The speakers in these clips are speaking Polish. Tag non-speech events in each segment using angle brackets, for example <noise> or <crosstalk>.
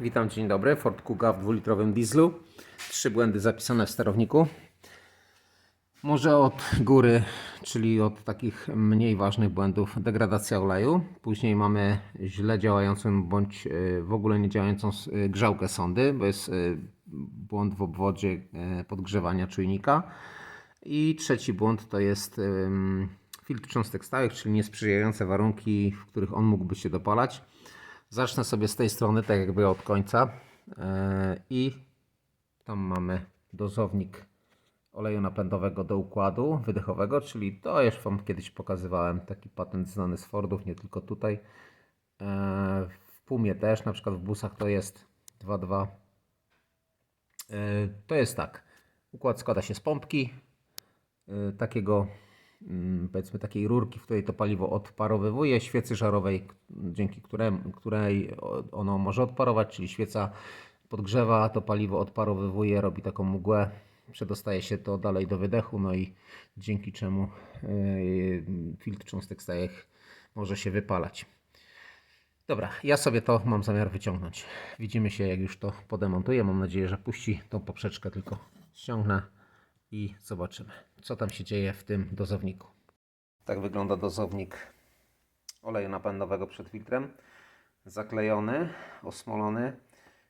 Witam, dzień dobry. Ford Kuga w dwulitrowym dieslu. Trzy błędy zapisane w sterowniku. Może od góry, czyli od takich mniej ważnych błędów, degradacja oleju. Później mamy źle działającą bądź y, w ogóle nie działającą y, grzałkę sondy, bo jest błąd w obwodzie y, podgrzewania czujnika. I trzeci błąd to jest filtr cząstek stałych, czyli niesprzyjające warunki, w których on mógłby się dopalać. Zacznę sobie z tej strony, tak jakby od końca. E, I tam mamy dozownik oleju napędowego do układu wydechowego, czyli to już Wam kiedyś pokazywałem, taki patent znany z Fordów, nie tylko tutaj. E, W Pumie też, na przykład w busach to jest 2.2. E, To jest tak, układ składa się z pompki, takiego powiedzmy takiej rurki, w której to paliwo odparowywuje, świecy żarowej, dzięki której o- ono może odparować, czyli świeca podgrzewa, to paliwo odparowywuje, robi taką mgłę, przedostaje się to dalej do wydechu, no i dzięki czemu yy, filtr cząstek stałych może się wypalać. Dobra, ja sobie to mam zamiar wyciągnąć. Widzimy się, jak już to podemontuję. Mam nadzieję, że puści tą poprzeczkę, tylko ściągnę i zobaczymy, co tam się dzieje w tym dozowniku. Tak wygląda dozownik oleju napędowego przed filtrem. Zaklejony, osmolony.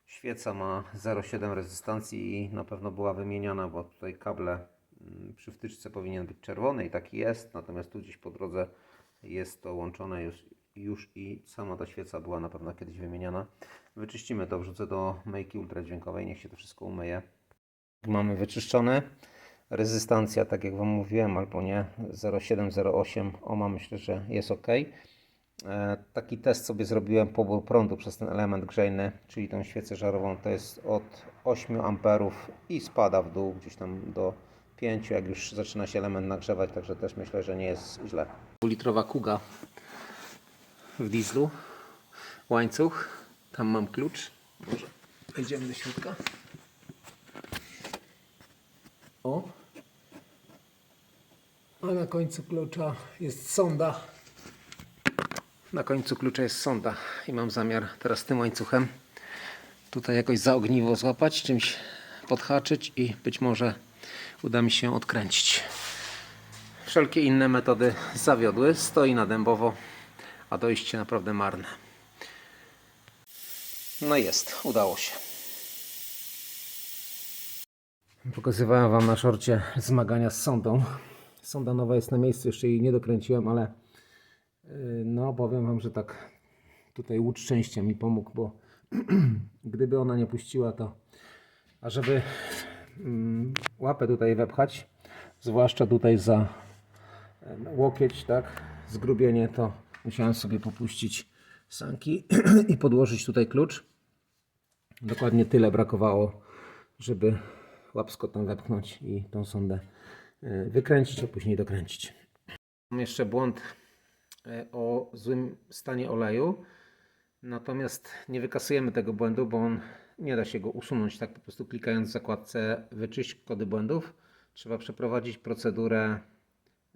Świeca ma 0,7 rezystancji i na pewno była wymieniana, bo tutaj kable mm, przy wtyczce powinien być czerwony i taki jest. Natomiast tu gdzieś po drodze jest to łączone już, już i sama ta świeca była na pewno kiedyś wymieniana. Wyczyścimy to, wrzucę do myjki ultradźwiękowej, niech się to wszystko umyje. Mamy wyczyszczone. Rezystancja, tak jak Wam mówiłem, albo nie, 0,708 ohma, myślę, że jest ok. E, Taki test sobie zrobiłem pobór prądu przez ten element grzejny, czyli tą świecę żarową. To jest od 8 amperów i spada w dół gdzieś tam do 5, jak już zaczyna się element nagrzewać, także też myślę, że nie jest źle. Litrowa kuga w dieslu, łańcuch, tam mam klucz. Może wejdziemy do środka. O. A na końcu klucza jest sonda. Na końcu klucza jest sonda i mam zamiar teraz tym łańcuchem tutaj jakoś za ogniwo złapać, czymś podhaczyć i być może uda mi się odkręcić. Wszelkie inne metody zawiodły, stoi na dębowo, a dojście naprawdę marne. No jest, udało się. Pokazywałem Wam na szorcie zmagania z sondą. Sonda nowa jest na miejscu, jeszcze jej nie dokręciłem, ale yy, no powiem Wam, że tak tutaj łód szczęścia mi pomógł, bo <clears throat> gdyby ona nie puściła to, a żeby mm, łapę tutaj wepchać, zwłaszcza tutaj za łokieć, tak, zgrubienie, to musiałem sobie popuścić sanki <clears throat> i podłożyć tutaj klucz. Dokładnie tyle brakowało, żeby łapsko tam wepchnąć i tą sondę wykręcić, a później dokręcić. Mam jeszcze błąd e, o złym stanie oleju. Natomiast nie wykasujemy tego błędu, bo on nie da się go usunąć tak po prostu klikając w zakładce wyczyść kody błędów. Trzeba przeprowadzić procedurę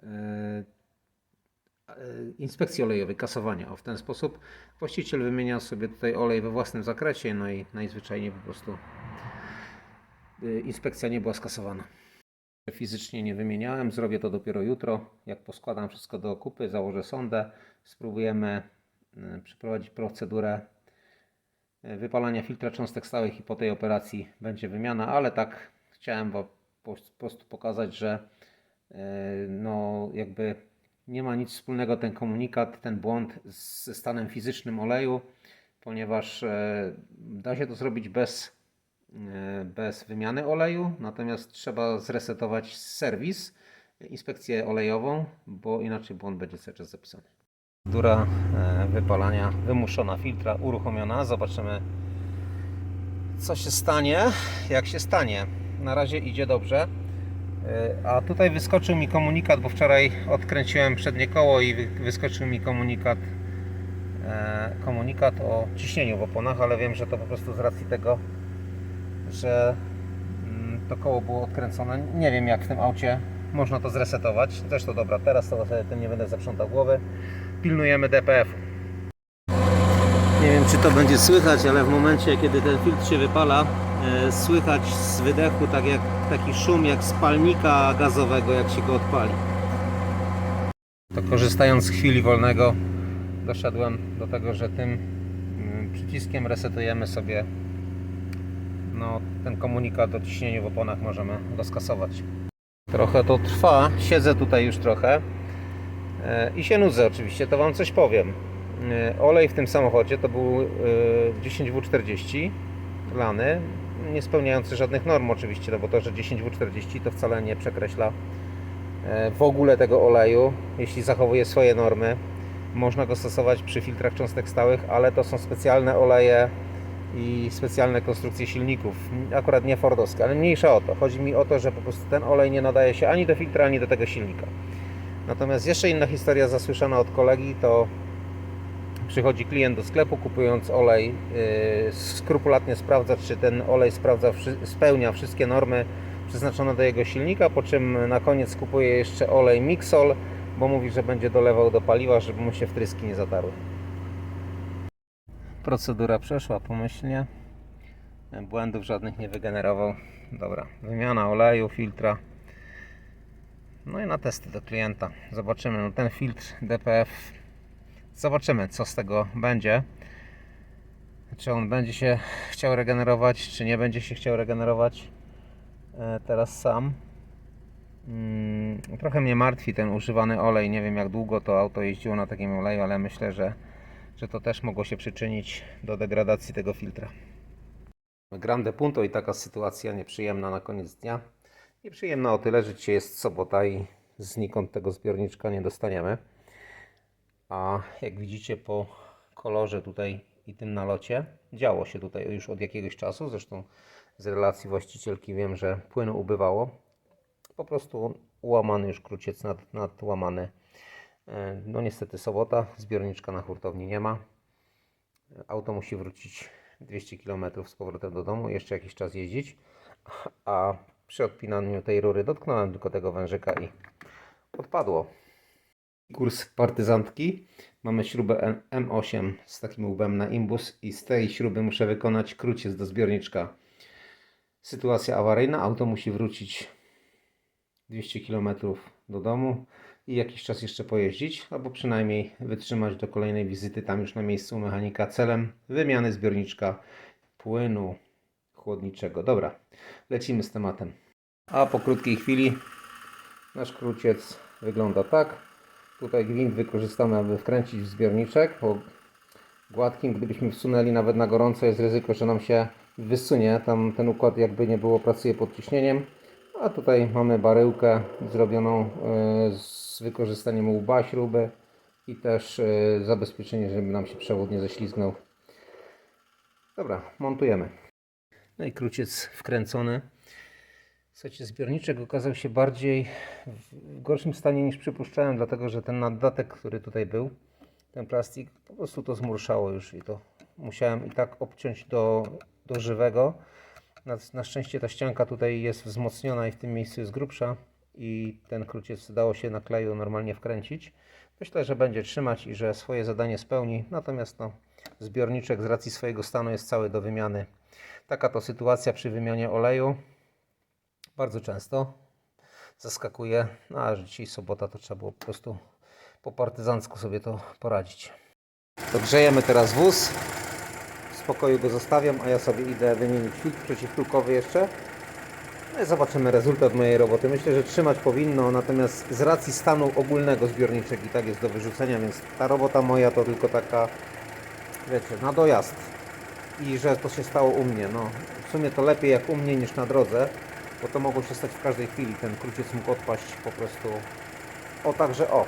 e, e, inspekcji olejowej, kasowania. W ten sposób właściciel wymienia sobie tutaj olej we własnym zakresie, no i najzwyczajniej po prostu inspekcja nie była skasowana. Fizycznie nie wymieniałem, zrobię to dopiero jutro. Jak poskładam wszystko do kupy, założę sondę, spróbujemy y, przeprowadzić procedurę y, wypalania filtra cząstek stałych i po tej operacji będzie wymiana, ale tak chciałem po prostu pokazać, że y, no jakby nie ma nic wspólnego ten komunikat, ten błąd ze stanem fizycznym oleju, ponieważ da się to zrobić bez bez wymiany oleju, natomiast trzeba zresetować serwis, inspekcję olejową, bo inaczej błąd będzie cały czas zapisany. Procedura e, wypalania wymuszona filtra uruchomiona. Zobaczymy co się stanie, jak się stanie. Na razie idzie dobrze. E, A tutaj wyskoczył mi komunikat, bo wczoraj odkręciłem przednie koło i wy- wyskoczył mi komunikat e, komunikat o ciśnieniu w oponach, ale wiem, że to po prostu z racji tego, że mm, to koło było odkręcone. Nie wiem jak w tym aucie można to zresetować. Zresztą dobra, teraz to sobie tym nie będę zaprzątał głowy. Pilnujemy DPF-u. Nie wiem czy to będzie słychać, ale w momencie kiedy ten filtr się wypala, e, słychać z wydechu tak jak taki szum jak spalnika gazowego jak się go odpali. To korzystając z chwili wolnego doszedłem do tego, że tym mm, przyciskiem resetujemy sobie no, ten komunikat o ciśnieniu w oponach możemy rozkasować. Trochę to trwa, siedzę tutaj już trochę e, i się nudzę oczywiście, to Wam coś powiem. E, Olej w tym samochodzie to był e, 10W40 lany, nie spełniający żadnych norm oczywiście, no bo to, że 10W40 to wcale nie przekreśla e, w ogóle tego oleju, jeśli zachowuje swoje normy. Można go stosować przy filtrach cząstek stałych, ale to są specjalne oleje i specjalne konstrukcje silników. Akurat nie fordowskie, ale mniejsza o to. Chodzi mi o to, że po prostu ten olej nie nadaje się ani do filtra, ani do tego silnika. Natomiast jeszcze inna historia zasłyszana od kolegi to przychodzi klient do sklepu kupując olej, yy, skrupulatnie sprawdza, czy ten olej sprawdza, spełnia wszystkie normy przeznaczone do jego silnika, po czym na koniec kupuje jeszcze olej Mixol, bo mówi, że będzie dolewał do paliwa, żeby mu się wtryski nie zatarły. Procedura przeszła pomyślnie. Błędów żadnych nie wygenerował. Dobra, wymiana oleju, filtra. No i na testy do klienta. Zobaczymy. No ten filtr DPF. Zobaczymy, co z tego będzie. Czy on będzie się chciał regenerować, czy nie będzie się chciał regenerować e, teraz sam. Mm, Trochę mnie martwi ten używany olej. Nie wiem, jak długo to auto jeździło na takim oleju, ale myślę, że że to też mogło się przyczynić do degradacji tego filtra. Grande punto i taka sytuacja nieprzyjemna na koniec dnia. Nieprzyjemna o tyle, że dzisiaj jest sobota i znikąd tego zbiorniczka nie dostaniemy. A jak widzicie po kolorze tutaj i tym nalocie, działo się tutaj już od jakiegoś czasu. Zresztą z relacji właścicielki wiem, że płynu ubywało. Po prostu łamany już kruciec nad, nadłamany. E, No niestety sobota, zbiorniczka na hurtowni nie ma. Auto musi wrócić 200 km z powrotem do domu, jeszcze jakiś czas jeździć. A przy odpinaniu tej rury dotknąłem tylko tego wężyka i odpadło. Kurs partyzantki. Mamy śrubę M- M8 z takim łbem na imbus i z tej śruby muszę wykonać kruciec do zbiorniczka. Sytuacja awaryjna, auto musi wrócić 200 km do domu i jakiś czas jeszcze pojeździć, albo przynajmniej wytrzymać do kolejnej wizyty tam już na miejscu mechanika celem wymiany zbiorniczka płynu chłodniczego. Dobra, lecimy z tematem. A po krótkiej chwili nasz kruciec wygląda tak. Tutaj gwint wykorzystamy, aby wkręcić w zbiorniczek. Po gładkim, gdybyśmy wsunęli nawet na gorąco, jest ryzyko, że nam się wysunie. Tam ten układ jakby nie było, pracuje pod ciśnieniem. A tutaj mamy baryłkę zrobioną e, z wykorzystaniem łba śruby i też e, zabezpieczenie, żeby nam się przewód nie ześlizgnął. Dobra, montujemy. No i kruciec wkręcony. Słuchajcie, zbiorniczek okazał się bardziej w gorszym stanie niż przypuszczałem, dlatego że ten naddatek, który tutaj był, ten plastik, po prostu to zmurszało już i to musiałem i tak obciąć do, do żywego. Na, na szczęście ta ścianka tutaj jest wzmocniona i w tym miejscu jest grubsza i ten kruciec dało się na kleju normalnie wkręcić. Myślę, że będzie trzymać i że swoje zadanie spełni, natomiast no, zbiorniczek z racji swojego stanu jest cały do wymiany. Taka to sytuacja przy wymianie oleju. Bardzo często zaskakuje, no a że dzisiaj sobota to trzeba było po prostu po partyzancku sobie to poradzić. To grzejemy teraz wóz. Spokoju go zostawiam, a ja sobie idę wymienić filtr przeciwklukowy jeszcze. No i zobaczymy rezultat mojej roboty. Myślę, że trzymać powinno, natomiast z racji stanu ogólnego zbiorniczek i tak jest do wyrzucenia, więc ta robota moja to tylko taka, wiecie, na dojazd. I że to się stało u mnie. No, w sumie to lepiej jak u mnie niż na drodze, bo to mogło się stać w każdej chwili. Ten kruciec mógł odpaść po prostu o także o.